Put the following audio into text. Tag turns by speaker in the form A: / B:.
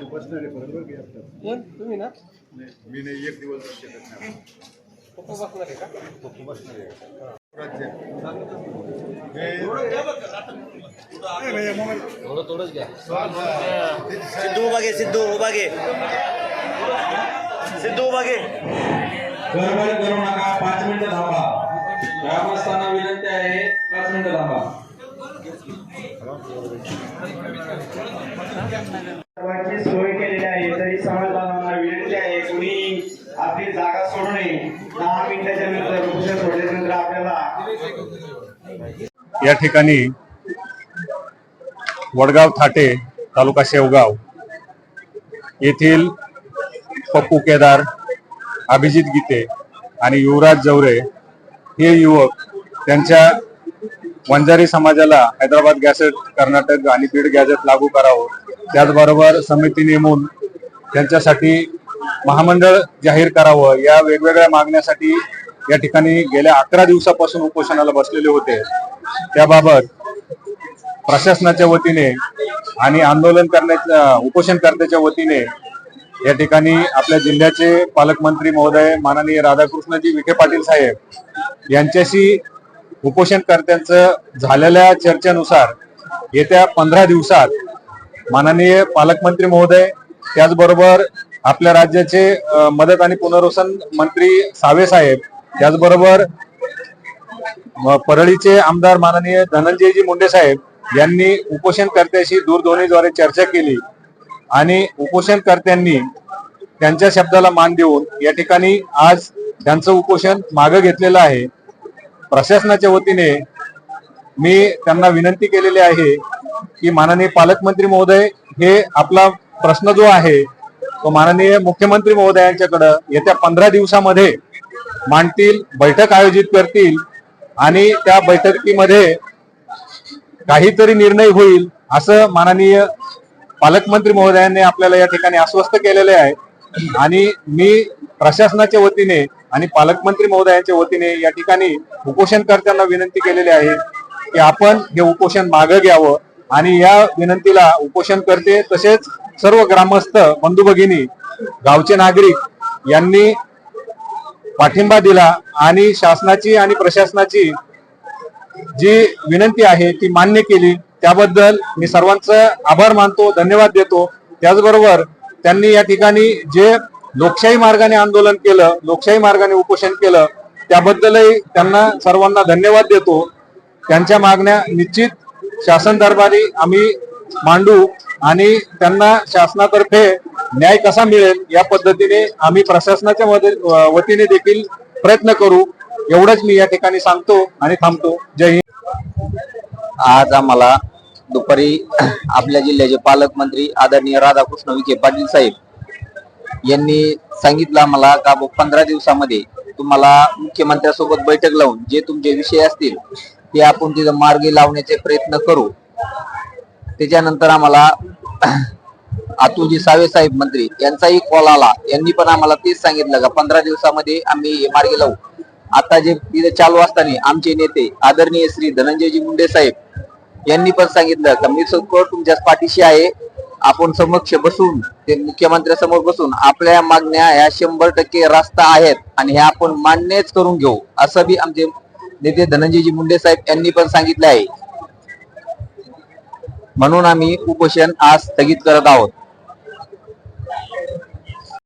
A: कोण? तुम्ही ना?
B: नाही, मी नाही एक दिवस नाही.
A: पप्पा बसणार आहे का?
B: पप्पू बसणार आहे. राज्य.
C: सिद्धू उभा घे सिद्धू उभा घे सिद्धू उभा घे
D: गडबड करू नका. पाच मिनिटं थांबा. ग्रामस्थांना विनंती आहे पाच मिनिटं थांबा.
E: आम्ही सोय केलेली आहे तरी समाजबांधवांना विनंती आहे कुणी आपली जागा सोडू नये दहा मिनिटाच्या नंतर उपोषण सोडल्यानंतर आपल्याला
F: या ठिकाणी वडगाव थाटे तालुका शेवगाव येथील पप्पू केदार अभिजित गीते आणि युवराज जवरे हे युवक त्यांच्या वंजारी समाजाला हैदराबाद गॅसेट कर्नाटक आणि बीड गॅजेट लागू करावं. त्याचबरोबर समिती नेमून त्यांच्यासाठी महामंडळ जाहीर करावं या वेगवेगळ्या मागण्यासाठी या ठिकाणी गेल्या अकरा दिवसापासून उपोषणाला बसलेले होते. त्याबाबत प्रशासनाच्या वतीने आणि आंदोलन करण्याच्या उपोषणकर्त्याच्या वतीने या ठिकाणी आपल्या जिल्ह्याचे पालकमंत्री महोदय माननीय राधाकृष्णजी विखे पाटील साहेब यांच्याशी उपोषणकर्त्यांचं झालेल्या चर्चेनुसार येत्या पंधरा दिवसात माननीय पालकमंत्री महोदय त्याचबरोबर आपल्या राज्याचे मदत आणि पुनर्वसन मंत्री सावे साहेब त्याचबरोबर परळीचे आमदार माननीय धनंजयजी मुंडे साहेब यांनी उपोषणकर्त्याशी दूरध्वनीद्वारे चर्चा केली आणि उपोषणकर्त्यांनी त्यांच्या शब्दाला मान देऊन या ठिकाणी आज त्यांचं उपोषण मागं घेतलेलं आहे. प्रशासनाच्या वतीने मी त्यांना विनंती केलेली आहे की माननीय पालकमंत्री महोदय हे आपला प्रश्न जो आहे तो माननीय मुख्यमंत्री महोदयांच्याकडं येत्या पंधरा दिवसामध्ये मांडतील बैठक आयोजित करतील आणि त्या बैठकीमध्ये काहीतरी निर्णय होईल असं माननीय पालकमंत्री महोदयांनी आपल्याला या ठिकाणी आश्वस्त केलेले आहे. आणि मी प्रशासनाच्या वतीने आणि पालकमंत्री महोदयांच्या वतीने या ठिकाणी उपोषणकर्त्यांना विनंती केलेली आहे की आपण हे उपोषण मागं घ्यावं. आणि या विनंतीला उपोषण करते. तसेच सर्व ग्रामस्थ बंधू भगिनी गावचे नागरिक यांनी पाठिंबा दिला आणि शासनाची आणि प्रशासनाची जी विनंती आहे ती मान्य केली. त्याबद्दल मी सर्वांचं आभार मानतो धन्यवाद देतो. त्याचबरोबर त्यांनी या ठिकाणी जे लोकशाही मार्गाने आंदोलन केलं लोकशाही मार्गाने उपोषण केलं त्याबद्दलही त्यांना सर्वांना धन्यवाद देतो. त्यांच्या मागण्या निश्चित शासन दरबारी आम्ही मांडू आणि त्यांना शासनातर्फे न्याय कसा मिळेल या पद्धतीने आम्ही प्रशासनाच्या वतीने देखील प्रयत्न करू. एवढंच मी या ठिकाणी सांगतो आणि थांबतो. जय हिंद.
C: आज आम्हाला दुपारी आपल्या जिल्ह्याचे पालकमंत्री आदरणीय राधाकृष्ण विखे पाटील साहेब यांनी सांगितलं आम्हाला का पंधरा दिवसामध्ये तुम्हाला मुख्यमंत्र्यासोबत बैठक लावून जे तुमचे विषय असतील ते आपण तिथं मार्गी लावण्याचे प्रयत्न करू. त्याच्यानंतर आम्हाला अतुलजी सावे साहेब मंत्री यांचाही कॉल आला. यांनी पण आम्हाला तेच सांगितलं का पंधरा दिवसामध्ये आम्ही मार्गी लावू. आता जे तिथे चालू असताना आमचे नेते आदरणीय श्री धनंजयजी मुंडे साहेब यांनी पण सांगितलं का मी सगळं तुमच्या पाठीशी आहे. आपण समक्ष बसून ते मुख्यमंत्र्यासमोर बसून आपल्या मागण्या ह्या शंभर टक्के रास्ता आहेत आणि ह्या आपण मान्यच करून घेऊ. असं बी आमचे नेते धनंजयजी मुंडे साहेब यांनी पण सांगितले आहे. म्हणून आम्ही उपोषण आज स्थगित करत आहोत.